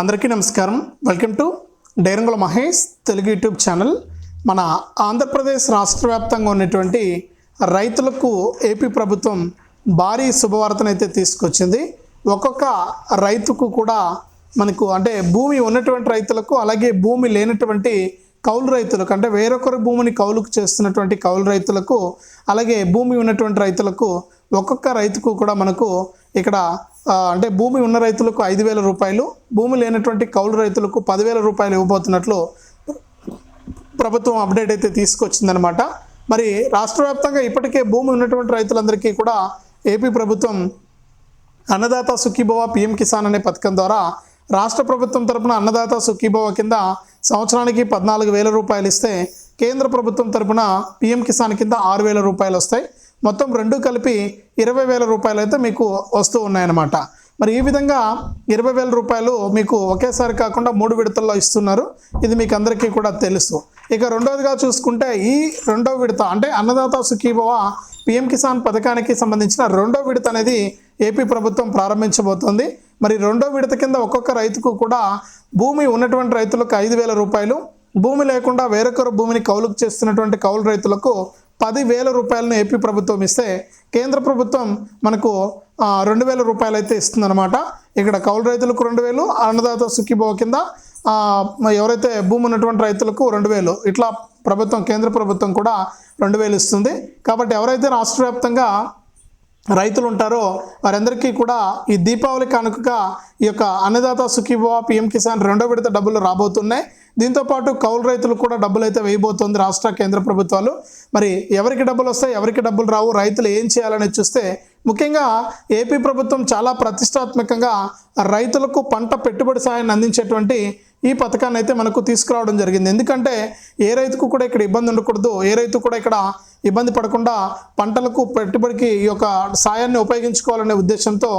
అందరికీ నమస్కారం. Welcome to Dairangula Mahesh Telugu YouTube channel. మన ఆంధ్రప్రదేశ్ రాష్ట్ర వ్యాప్తంగా ఉన్నటువంటి రైతులకు ఏపీ ప్రభుత్వం భారీ శుభవార్తనైతే తీసుకొచ్చింది. ఒక్కొక్క రైతుకు కూడా మనకు అంటే భూమి ఉన్నటువంటి రైతులకు అలాగే భూమి లేనటువంటి కౌలు రైతులకు అంటే వేరొకరి భూమిని కౌలుకు చేస్తున్నటువంటి కౌలు రైతులకు అలాగే భూమి ఉన్నటువంటి రైతులకు ఒక్కొక్క రైతుకు కూడా మనకు ఇక్కడ అంటే భూమి ఉన్న రైతులకు ఐదు వేల రూపాయలు భూమి లేనటువంటి కౌలు రైతులకు పదివేల రూపాయలు ఇవ్వబోతున్నట్లు ప్రభుత్వం అప్డేట్ అయితే తీసుకొచ్చిందనమాట మరి రాష్ట్ర వ్యాప్తంగా ఇప్పటికే భూమి ఉన్నటువంటి రైతులందరికీ కూడా ఏపీ ప్రభుత్వం అన్నదాత సుఖీభవ పిఎం కిసాన్ అనే పథకం ద్వారా రాష్ట్ర ప్రభుత్వం తరపున అన్నదాత సుఖీభవ కింద సంవత్సరానికి పద్నాలుగు వేల రూపాయలు ఇస్తే కేంద్ర ప్రభుత్వం తరపున పిఎం కిసాన్ కింద ఆరు వేల రూపాయలు వస్తాయి. మొత్తం రెండు కలిపి ఇరవై వేల రూపాయలు అయితే మీకు వస్తూ ఉన్నాయన్నమాట. మరి ఈ విధంగా ఇరవై వేల రూపాయలు మీకు ఒకేసారి కాకుండా మూడు విడతల్లో ఇస్తున్నారు. ఇది మీకు అందరికీ కూడా తెలుసు. ఇక రెండవదిగా చూసుకుంటే ఈ రెండో విడత అంటే అన్నదాత సుఖీభవ పిఎం కిసాన్ పథకానికి సంబంధించిన రెండో విడత అనేది ఏపీ ప్రభుత్వం ప్రారంభించబోతోంది. మరి రెండో విడత కింద ఒక్కొక్క రైతుకు కూడా భూమి ఉన్నటువంటి రైతులకు ఐదు వేల రూపాయలు భూమి లేకుండా వేరొకరు భూమిని కౌలుకు చేస్తున్నటువంటి కౌలు రైతులకు పదివేల రూపాయలను ఏపీ ప్రభుత్వం ఇస్తే కేంద్ర ప్రభుత్వం మనకు రెండు వేల రూపాయలు అయితే ఇస్తుందన్నమాట. ఇక్కడ కౌలు రైతులకు రెండు వేలు అన్నదాత సుఖీభవ కింద ఎవరైతే భూమి ఉన్నటువంటి రైతులకు రెండు వేలు ఇట్లా ప్రభుత్వం కేంద్ర ప్రభుత్వం కూడా రెండు వేలు ఇస్తుంది. కాబట్టి ఎవరైతే రాష్ట్ర వ్యాప్తంగా రైతులు ఉంటారో వారందరికీ కూడా ఈ దీపావళి కానుకగా ఈ యొక్క అన్నదాత సుఖీభవ పిఎం కిసాన్ రెండో విడత డబ్బులు రాబోతున్నాయి. దీంతోపాటు కౌలు రైతులు కూడా డబ్బులు అయితే వేయబోతోంది రాష్ట్ర కేంద్ర ప్రభుత్వాలు. మరి ఎవరికి డబ్బులు వస్తాయి ఎవరికి డబ్బులు రావు రైతులు ఏం చేయాలని చూస్తే ముఖ్యంగా ఏపీ ప్రభుత్వం చాలా ప్రతిష్టాత్మకంగా రైతులకు పంట పెట్టుబడి సాయాన్ని అందించేటువంటి ఈ పథకాన్ని అయితే మనకు తీసుకురావడం జరిగింది. ఎందుకంటే ఏ రైతుకు కూడా ఇక్కడ ఇబ్బంది ఉండకూడదు ఏ రైతు కూడా ఇక్కడ ఇబ్బంది పడకుండా పంటలకు పెట్టుబడికి ఈ యొక్క సాయాన్ని ఉపయోగించుకోవాలనే ఉద్దేశంతో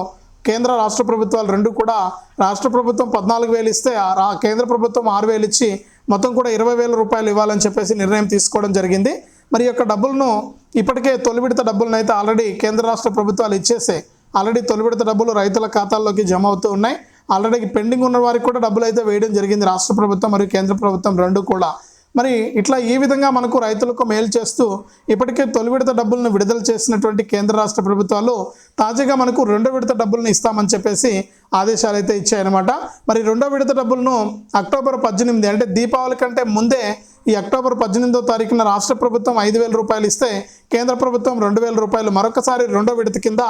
కేంద్ర రాష్ట్ర ప్రభుత్వాలు రెండు కూడా రాష్ట్ర ప్రభుత్వం పద్నాలుగు వేలు ఇస్తే ఆ రా- కేంద్ర ప్రభుత్వం ఆరు వేలు ఇచ్చి మొత్తం కూడా ఇరవై వేల రూపాయలు ఇవ్వాలని చెప్పేసి నిర్ణయం తీసుకోవడం జరిగింది. మరి యొక్క డబ్బులను ఇప్పటికే తొలి విడత డబ్బులను అయితే ఆల్రెడీ కేంద్ర రాష్ట్ర ప్రభుత్వాలు ఇచ్చేసే ఆల్రెడీ తొలి విడత డబ్బులు రైతుల ఖాతాల్లోకి జమ అవుతూ ఉన్నాయి. ఆల్రెడీ పెండింగ్ ఉన్న వారికి కూడా డబ్బులు అయితే వేయడం జరిగింది రాష్ట్ర ప్రభుత్వం మరియు కేంద్ర ప్రభుత్వం రెండు కూడా. మరి ఇట్లా ఈ విధంగా మనకు రైతులకు మేలు చేస్తూ ఇప్పటికే తొలి విడత డబ్బులను విడుదల చేసినటువంటి కేంద్ర రాష్ట్ర ప్రభుత్వాలు తాజాగా మనకు రెండో విడత డబ్బులను ఇస్తామని చెప్పేసి ఆదేశాలు అయితే ఇచ్చాయన్నమాట. మరి రెండో విడత డబ్బులను అక్టోబర్ పద్దెనిమిది అంటే దీపావళి కంటే ముందే ఈ అక్టోబర్ పద్దెనిమిదో తారీఖున రాష్ట్ర ప్రభుత్వం ఐదు వేల రూపాయలు ఇస్తే కేంద్ర ప్రభుత్వం రెండు వేల రూపాయలు మరొకసారి రెండో విడత కింద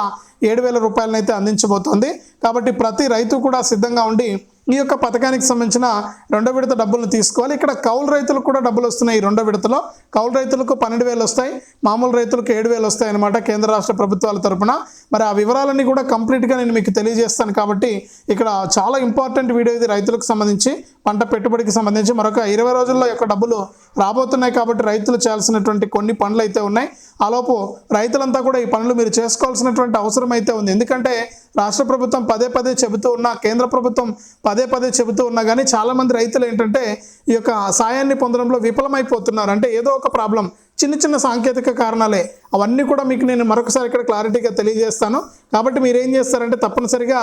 ఏడు వేల రూపాయలను అయితే అందించబోతోంది. కాబట్టి ప్రతి రైతు కూడా సిద్ధంగా ఉండి ఈ యొక్క పథకానికి సంబంధించిన రెండో విడత డబ్బులను తీసుకోవాలి. ఇక్కడ కౌలు రైతులకు కూడా డబ్బులు వస్తున్నాయి రెండో విడతలో. కౌలు రైతులకు పన్నెండు వేలు వస్తాయి. మామూలు రైతులకు ఏడు వేలు వస్తాయి అనమాట కేంద్ర రాష్ట్ర ప్రభుత్వాల తరపున. మరి ఆ వివరాలన్నీ కూడా కంప్లీట్గా నేను మీకు తెలియజేస్తాను కాబట్టి ఇక్కడ చాలా ఇంపార్టెంట్ వీడియో ఇది రైతులకు సంబంధించి పంట పెట్టుబడికి సంబంధించి. మరొక ఇరవై రోజుల్లో యొక్క డబ్బులు రాబోతున్నాయి కాబట్టి రైతులు చేయాల్సినటువంటి కొన్ని పనులు అయితే ఉన్నాయి. ఆలోపు రైతులంతా కూడా ఈ పనులు మీరు చేసుకోవాల్సినటువంటి అవసరం అయితే ఉంది. ఎందుకంటే రాష్ట్ర ప్రభుత్వం పదే పదే చెబుతూ ఉన్నా కేంద్ర ప్రభుత్వం పదే పదే చెబుతూ ఉన్నా కానీ చాలామంది రైతులు ఏంటంటే ఈ యొక్క సాయాన్ని పొందడంలో విఫలమైపోతున్నారు. అంటే ఏదో ఒక ప్రాబ్లం చిన్న చిన్న సాంకేతిక కారణాలే. అవన్నీ కూడా మీకు నేను మరొకసారి ఇక్కడ క్లారిటీగా తెలియజేస్తాను. కాబట్టి మీరు ఏం చేస్తారంటే తప్పనిసరిగా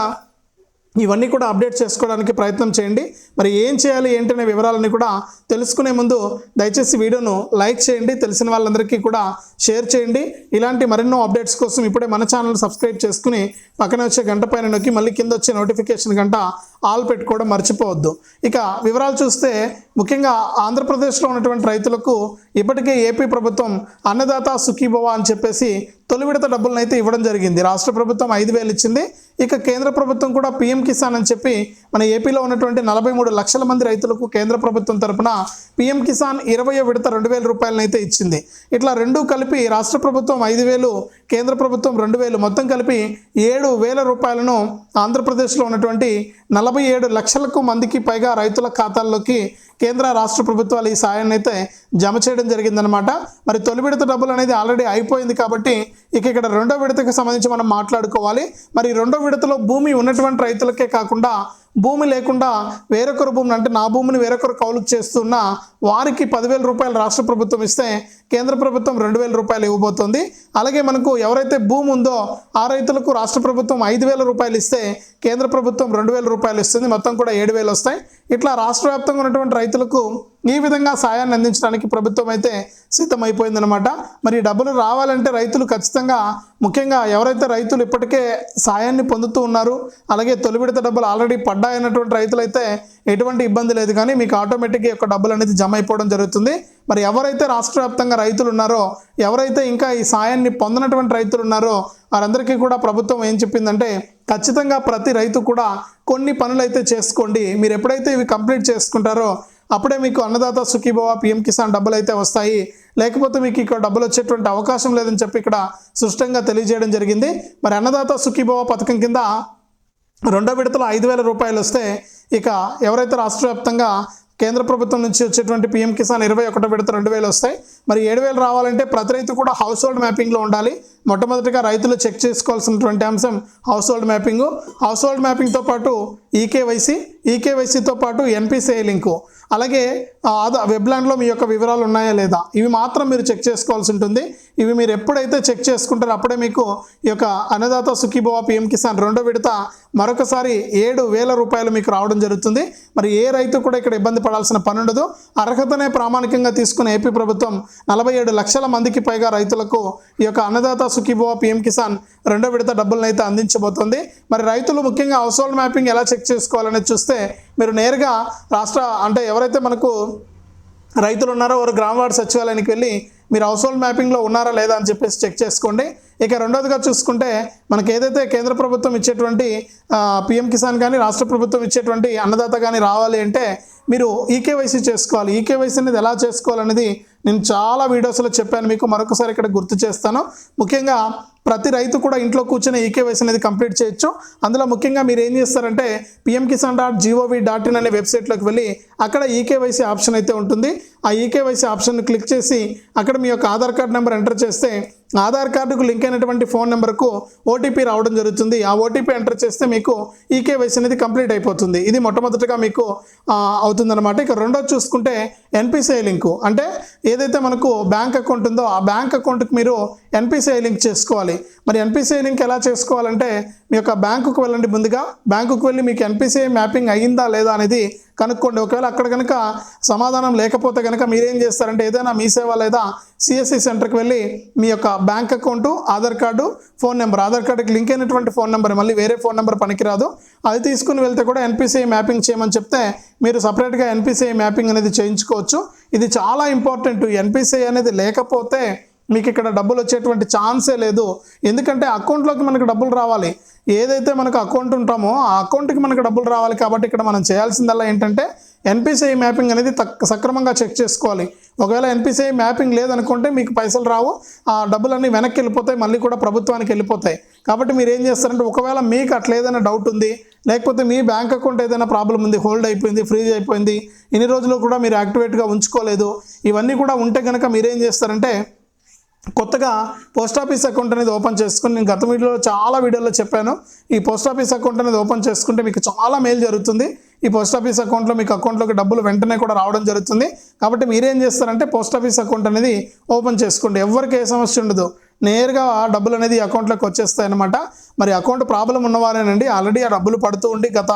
ఇవన్నీ కూడా అప్డేట్ చేసుకోవడానికి ప్రయత్నం చేయండి. మరి ఏం చేయాలి ఏంటనే వివరాలన్నీ కూడా తెలుసుకునే ముందు దయచేసి వీడియోను లైక్ చేయండి తెలిసిన వాళ్ళందరికీ కూడా షేర్ చేయండి. ఇలాంటి మరెన్నో అప్డేట్స్ కోసం ఇప్పుడే మన ఛానల్ సబ్స్క్రైబ్ చేసుకుని పక్కన వచ్చే గంట పైన నొక్కి మళ్ళీ కింద వచ్చే నోటిఫికేషన్ గంట ఆల్ పెట్టుకోవడం మర్చిపోవద్దు. ఇక వివరాలు చూస్తే ముఖ్యంగా ఆంధ్రప్రదేశ్లో ఉన్నటువంటి రైతులకు ఇప్పటికే ఏపీ ప్రభుత్వం అన్నదాత సుఖీభవ అని చెప్పేసి తొలి విడత డబ్బులను అయితే ఇవ్వడం జరిగింది. రాష్ట్ర ప్రభుత్వం ఐదు వేలు ఇచ్చింది. ఇక కేంద్ర ప్రభుత్వం కూడా పీఎం కిసాన్ అని చెప్పి మన ఏపీలో ఉన్నటువంటి నలభై మూడు లక్షల మంది రైతులకు కేంద్ర ప్రభుత్వం తరఫున పీఎం కిసాన్ ఇరవై విడత రెండు వేల రూపాయలను అయితే ఇచ్చింది. ఇట్లా రెండు కలిపి రాష్ట్ర ప్రభుత్వం ఐదు వేలు కేంద్ర ప్రభుత్వం రెండు వేలు మొత్తం కలిపి ఏడు వేల రూపాయలను ఆంధ్రప్రదేశ్లో ఉన్నటువంటి నలభై ఏడు లక్షలకు మందికి పైగా రైతుల ఖాతాల్లోకి కేంద్ర రాష్ట్ర ప్రభుత్వాలు ఈ సాయాన్ని అయితే జమ చేయడం జరిగిందనమాట మరి తొలి విడత డబ్బులు అనేది ఆల్రెడీ అయిపోయింది కాబట్టి ఇక ఇక్కడ రెండో విడతకు సంబంధించి మనం మాట్లాడుకోవాలి. మరి రెండో విడతలో భూమి ఉన్నటువంటి రైతులకే కాకుండా భూమి లేకుండా వేరొకరు భూమిని అంటే నా భూమిని వేరొకరు కౌలుకు చేస్తున్న వారికి పదివేల రూపాయలు రాష్ట్ర ప్రభుత్వం ఇస్తే కేంద్ర ప్రభుత్వం రెండు వేల రూపాయలు ఇవ్వబోతోంది. అలాగే మనకు ఎవరైతే భూమి ఉందో ఆ రైతులకు రాష్ట్ర ప్రభుత్వం ఐదు వేల రూపాయలు ఇస్తే కేంద్ర ప్రభుత్వం రెండు వేల రూపాయలు ఇస్తుంది. మొత్తం కూడా ఏడు వేలు వస్తాయి. ఇట్లా రాష్ట్ర వ్యాప్తంగా ఉన్నటువంటి రైతులకు ఈ విధంగా సాయాన్ని అందించడానికి ప్రభుత్వం అయితే సిద్ధమైపోయిందనమాట మరి డబ్బులు రావాలంటే రైతులు ఖచ్చితంగా ముఖ్యంగా ఎవరైతే రైతులు ఇప్పటికే సాయాన్ని పొందుతూ ఉన్నారు అలాగే తొలి విడత డబ్బులు ఆల్రెడీ పడ్డాయన్నటువంటి రైతులైతే ఎటువంటి ఇబ్బంది లేదు. కానీ మీకు ఆటోమేటిక్గా యొక్క డబ్బులు అనేది జమ అయిపోవడం జరుగుతుంది. మరి ఎవరైతే రాష్ట్ర వ్యాప్తంగా రైతులు ఉన్నారో ఎవరైతే ఇంకా ఈ సాయాన్ని పొందనటువంటి రైతులు ఉన్నారో వారందరికీ కూడా ప్రభుత్వం ఏం చెప్పిందంటే ఖచ్చితంగా ప్రతి రైతు కూడా కొన్ని పనులు అయితే చేసుకోండి. మీరు ఎప్పుడైతే ఇవి కంప్లీట్ చేసుకుంటారో అప్పుడే మీకు అన్నదాత సుఖీభవ పిఎం కిసాన్ డబ్బులు అయితే వస్తాయి. లేకపోతే మీకు ఇక్కడ డబ్బులు వచ్చేటువంటి అవకాశం లేదని చెప్పి ఇక్కడ స్పష్టంగా తెలియజేయడం జరిగింది. మరి అన్నదాత సుఖీభవ పథకం కింద రెండో విడతలో ఐదు వేల రూపాయలు వస్తే ఇక ఎవరైతే రాష్ట్ర వ్యాప్తంగా కేంద్ర ప్రభుత్వం నుంచి వచ్చేటువంటి పిఎం కిసాన్ ఇరవై ఒకటో విడత రెండు వేలు వస్తాయి. మరి ఏడు వేలు రావాలంటే ప్రతి రైతు కూడా హౌస్ హోల్డ్ మ్యాపింగ్లో ఉండాలి. మొట్టమొదటిగా రైతులు చెక్ చేసుకోవాల్సినటువంటి అంశం household mapping household మ్యాపింగ్తో పాటు ఈకేవైసీ ఈకేవైసీతో పాటు ఎన్పిసిఐ లింకు అలాగే ఆ, ఆదా వెబ్లాండ్లో మీ యొక్క వివరాలు ఉన్నాయా లేదా? ఇవి మాత్రం మీరు చెక్ చేసుకోవాల్సి ఉంటుంది. ఇవి మీరు ఎప్పుడైతే చెక్ చేసుకుంటారో అప్పుడే మీకు ఈ యొక్క అన్నదాత సుఖీభవ పిఎం కిసాన్ రెండో విడత మరొకసారి ఏడు వేల రూపాయలు మీకు రావడం జరుగుతుంది. మరి ఏ రైతు కూడా ఇక్కడ ఇబ్బంది పడాల్సిన పని ఉండదు. అర్హతనే ప్రామాణికంగా తీసుకున్న ఏపీ ప్రభుత్వం నలభై ఏడు లక్షల మందికి పైగా రైతులకు ఈ యొక్క అన్నదాత సుఖీభవ పిఎం కిసాన్ రెండో విడత డబ్బులను అయితే అందించబోతోంది. మరి రైతులు ముఖ్యంగా హౌస్ హోల్డ్ మ్యాపింగ్ ఎలా చెక్ చేసుకోవాలనేది చూస్తే మీరు నేరుగా రాష్ట్ర అంటే ఎవరైతే మనకు రైతులు ఉన్నారో వారు గ్రామవాడ సచివాలయానికి వెళ్ళి మీరు హౌస్ హోల్డ్ మ్యాపింగ్లో ఉన్నారా లేదా అని చెప్పేసి చెక్ చేసుకోండి. ఇక రెండోదిగా చూసుకుంటే మనకి ఏదైతే కేంద్ర ప్రభుత్వం ఇచ్చేటువంటి పిఎం కిసాన్ కానీ రాష్ట్ర ప్రభుత్వం ఇచ్చేటువంటి అన్నదాత కానీ రావాలి అంటే మీరు ఈకేవైసీ చేసుకోవాలి. ఈకేవైసీ అనేది ఎలా చేసుకోవాలనేది నేను చాలా వీడియోస్లో చెప్పాను మీకు. మరొకసారి ఇక్కడ గుర్తు చేస్తాను. ముఖ్యంగా ప్రతి రైతు కూడా ఇంట్లో కూర్చొని ఈకేవైసీ అనేది కంప్లీట్ చేయొచ్చు. అందులో ముఖ్యంగా మీరు ఏం చేస్తారంటే PM Kisan dot gov dot in అనే వెబ్సైట్లోకి వెళ్ళి అక్కడ ఈకేవైసీ ఆప్షన్ అయితే ఉంటుంది. ఆ ఈకేవైసీ ఆప్షన్ క్లిక్ చేసి అక్కడ మీ యొక్క ఆధార్ కార్డ్ నెంబర్ ఎంటర్ చేస్తే ఆధార్ కార్డుకు లింక్ అయినటువంటి ఫోన్ నెంబర్కు ఓటీపీ రావడం జరుగుతుంది. ఆ ఓటీపీ ఎంటర్ చేస్తే మీకు ఈకేవైసీ అనేది కంప్లీట్ అయిపోతుంది. ఇది మొట్టమొదటిగా మీకు అవుతుందన్నమాట. ఇక రెండోది చూసుకుంటే ఎన్పిసిఐ లింకు. అంటే ఏదైతే మనకు బ్యాంక్ అకౌంట్ ఉందో ఆ బ్యాంక్ అకౌంట్కి మీరు ఎన్పిసిఐ లింక్ చేసుకోవాలి. మరి ఎన్పిసిఐ లింక్ ఎలా చేసుకోవాలంటే మీ యొక్క బ్యాంకుకు వెళ్ళండి ముందుగా. బ్యాంకుకు వెళ్ళి మీకు ఎన్పిసిఐ మ్యాపింగ్ అయ్యిందా లేదా అనేది కనుక్కోండి. ఒకవేళ అక్కడ కనుక సమాధానం లేకపోతే కనుక మీరేం చేస్తారంటే ఏదైనా మీ సేవ లేదా సిఎస్సి సెంటర్కి వెళ్ళి మీ యొక్క bank account Aadhaar card phone number. Aadhaar కార్డుకి లింక్ అయినటువంటి ఫోన్ నెంబర్ మళ్ళీ వేరే ఫోన్ నెంబర్ పనికిరాదు. అది తీసుకుని వెళ్తే కూడా ఎన్పిసిఐ మ్యాపింగ్ చేయమని చెప్తే మీరు సపరేట్గా ఎన్పిసిఐ మ్యాపింగ్ అనేది చేయించుకోవచ్చు. ఇది చాలా ఇంపార్టెంట్. ఎన్పిసిఐ అనేది లేకపోతే మీకు ఇక్కడ డబ్బులు వచ్చేటువంటి ఛాన్సే లేదు. ఎందుకంటే అకౌంట్లోకి మనకు డబ్బులు రావాలి. ఏదైతే మనకు అకౌంట్ ఉంటామో ఆ అకౌంట్కి మనకు డబ్బులు రావాలి కాబట్టి ఇక్కడ మనం చేయాల్సిందల్లా ఏంటంటే ఎన్పిసిఐ మ్యాపింగ్ అనేది తక్ సక్రమంగా చెక్ చేసుకోవాలి. ఒకవేళ ఎన్పిసిఐ మ్యాపింగ్ లేదనుకుంటే మీకు పైసలు రావు. ఆ డబ్బులన్నీ వెనక్కి వెళ్ళిపోతాయి మళ్ళీ కూడా ప్రభుత్వానికి వెళ్ళిపోతాయి. కాబట్టి మీరు ఏం చేస్తారంటే ఒకవేళ మీకు అట్లా ఏదైనా డౌట్ ఉంది లేకపోతే మీ బ్యాంక్ అకౌంట్ ఏదైనా ప్రాబ్లం ఉంది హోల్డ్ అయిపోయింది ఫ్రీజ్ అయిపోయింది ఇన్ని రోజులు కూడా మీరు యాక్టివేట్గా ఉంచుకోలేదు ఇవన్నీ కూడా ఉంటే కనుక మీరేం చేస్తారంటే కొత్తగా పోస్ట్ ఆఫీస్ అకౌంట్ అనేది ఓపెన్ చేసుకుని నేను గత వీడియోలో చాలా వీడియోలో చెప్పాను. ఈ పోస్ట్ ఆఫీస్ అకౌంట్ అనేది ఓపెన్ చేసుకుంటే మీకు చాలా మేలు జరుగుతుంది. ఈ పోస్ట్ ఆఫీస్ అకౌంట్లో మీకు అకౌంట్లోకి డబ్బులు వెంటనే కూడా రావడం జరుగుతుంది. కాబట్టి మీరేం చేస్తారంటే పోస్ట్ ఆఫీస్ అకౌంట్ అనేది ఓపెన్ చేసుకోండి. ఎవరికి ఏ సమస్య ఉండదు. నేరుగా ఆ డబ్బులు అనేది అకౌంట్లోకి వచ్చేస్తాయి అనమాట మరి అకౌంట్ ప్రాబ్లం ఉన్నవారేనండి. ఆల్రెడీ ఆ డబ్బులు పడుతూ ఉండి గత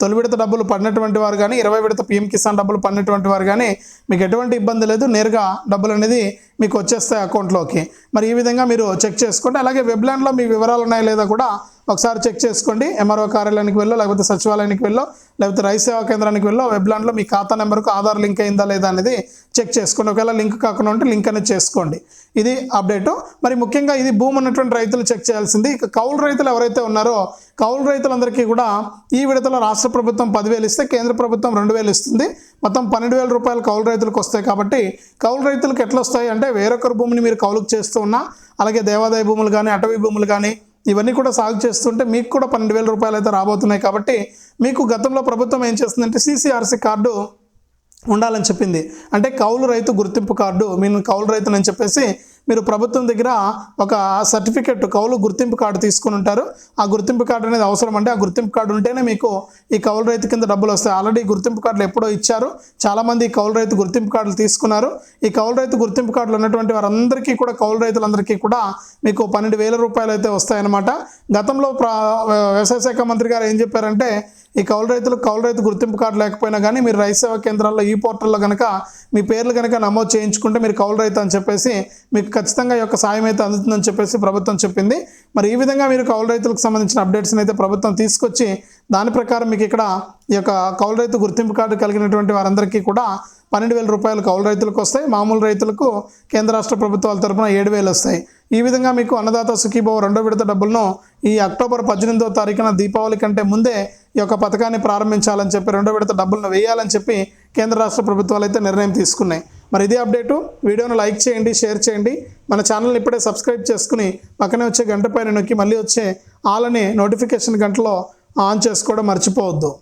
తొలి విడత డబ్బులు పడినటువంటి వారు కానీ ఇరవై విడత పిఎం కిసాన్ డబ్బులు పడినటువంటి వారు కానీ మీకు ఎటువంటి ఇబ్బంది లేదు. నేరుగా డబ్బులు అనేది మీకు వచ్చేస్తాయి అకౌంట్లోకి. మరి ఈ విధంగా మీరు చెక్ చేసుకోండి అలాగే వెబ్లాండ్లో మీ వివరాలు ఉన్నాయా లేదా కూడా ఒకసారి చెక్ చేసుకోండి. ఎంఆర్ఓ కార్యాలయానికి వెళ్ళో లేకపోతే సచివాలయానికి వెళ్ళో లేకపోతే రైతు సేవా కేంద్రానికి వెళ్ళో వెబ్లాండ్లో మీ ఖాతా నెంబర్కు ఆధార్ లింక్ అయిందా లేదా అనేది చెక్ చేసుకోండి. ఒకవేళ లింక్ కాకుండా ఉంటే లింక్ అనేది చేసుకోండి. ఇది అప్డేటు. మరి ముఖ్యంగా ఇది భూమి ఉన్నటువంటి రైతులు చెక్ చేయాల్సింది. ఇక కౌలు రైతులు ఎవరైతే ఉన్నారో కౌలు రైతులందరికీ కూడా ఈ విడతలో రాష్ట్ర ప్రభుత్వం పదివేలు ఇస్తే కేంద్ర ప్రభుత్వం రెండు వేలు ఇస్తుంది. మొత్తం పన్నెండు వేల రూపాయలు కౌలు రైతులకు వస్తాయి కాబట్టి కౌలు రైతులకు ఎట్లా వస్తాయి అంటే వేరొకరు భూమిని మీరు కౌలుకు చేస్తూ ఉన్నా అలాగే దేవాదాయ భూములు కానీ అటవీ భూములు కానీ ఇవన్నీ కూడా సాగు చేస్తుంటే మీకు కూడా పన్నెండు వేల రూపాయలు అయితే రాబోతున్నాయి కాబట్టి మీకు గతంలో ప్రభుత్వం ఏం చేస్తుందంటే సీసీఆర్సీ కార్డు ఉండాలని చెప్పింది. అంటే కౌలు రైతు గుర్తింపు కార్డు నేను కౌలు రైతునని చెప్పేసి మీరు ప్రభుత్వం దగ్గర ఒక సర్టిఫికెట్ కౌలు గుర్తింపు కార్డు తీసుకుని ఉంటారు. ఆ గుర్తింపు కార్డు అనేది అవసరం అంటే ఆ గుర్తింపు కార్డు ఉంటేనే మీకు ఈ కౌలు రైతు కింద డబ్బులు వస్తాయి. ఆల్రెడీ గుర్తింపు కార్డులు ఎప్పుడో ఇచ్చారు. చాలామంది ఈ కౌలు రైతు గుర్తింపు కార్డులు తీసుకున్నారు. ఈ కౌలు రైతు గుర్తింపు కార్డులు ఉన్నటువంటి వారందరికీ కూడా కౌలు రైతులందరికీ కూడా మీకు పన్నెండు వేల రూపాయలు అయితే వస్తాయన్నమాట. గతంలో ప్ర వ్యవసాయ శాఖ మంత్రి గారు ఏం చెప్పారంటే ఈ కౌలు రైతులకు కౌలు రైతు గుర్తింపు కార్డు లేకపోయినా కానీ మీరు రైతు సేవా కేంద్రాల్లో ఈ పోర్టల్లో కనుక మీ పేర్లు కనుక నమోదు చేయించుకుంటే మీరు కౌలు రైతు అని చెప్పేసి మీకు ఖచ్చితంగా ఈ యొక్క సాయం అయితే అందుతుందని చెప్పేసి ప్రభుత్వం చెప్పింది. మరి ఈ విధంగా మీరు కౌలు రైతులకు సంబంధించిన అప్డేట్స్ని అయితే ప్రభుత్వం తీసుకొచ్చి దాని ప్రకారం మీకు ఇక్కడ ఈ యొక్క కౌలు రైతు గుర్తింపు కార్డు కలిగినటువంటి వారందరికీ కూడా పన్నెండు వేల రూపాయలు కౌలు రైతులకు వస్తాయి. మామూలు రైతులకు కేంద్ర రాష్ట్ర ప్రభుత్వాల తరపున ఏడు వేలు వస్తాయి. ఈ విధంగా మీకు అన్నదాత సుఖీభావ రెండో విడత డబ్బులను ఈ అక్టోబర్ పద్దెనిమిదో తారీఖున దీపావళి కంటే ముందే ఈ యొక్క పథకాన్ని ప్రారంభించాలని చెప్పి రెండో విడత డబ్బులను వేయాలని చెప్పి కేంద్ర రాష్ట్ర ప్రభుత్వాలు అయితే నిర్ణయం తీసుకున్నాయి. మరి ఇదే అప్డేటు. వీడియోను లైక్ చేయండి షేర్ చేయండి. మన ఛానల్ని ఇప్పుడే సబ్స్క్రైబ్ చేసుకుని పక్కనే వచ్చే గంట పైన నొక్కి మళ్ళీ వచ్చే ఆల్ అనే నోటిఫికేషన్ గంటలో ఆన్ చేసుకోవడం మర్చిపోవద్దు.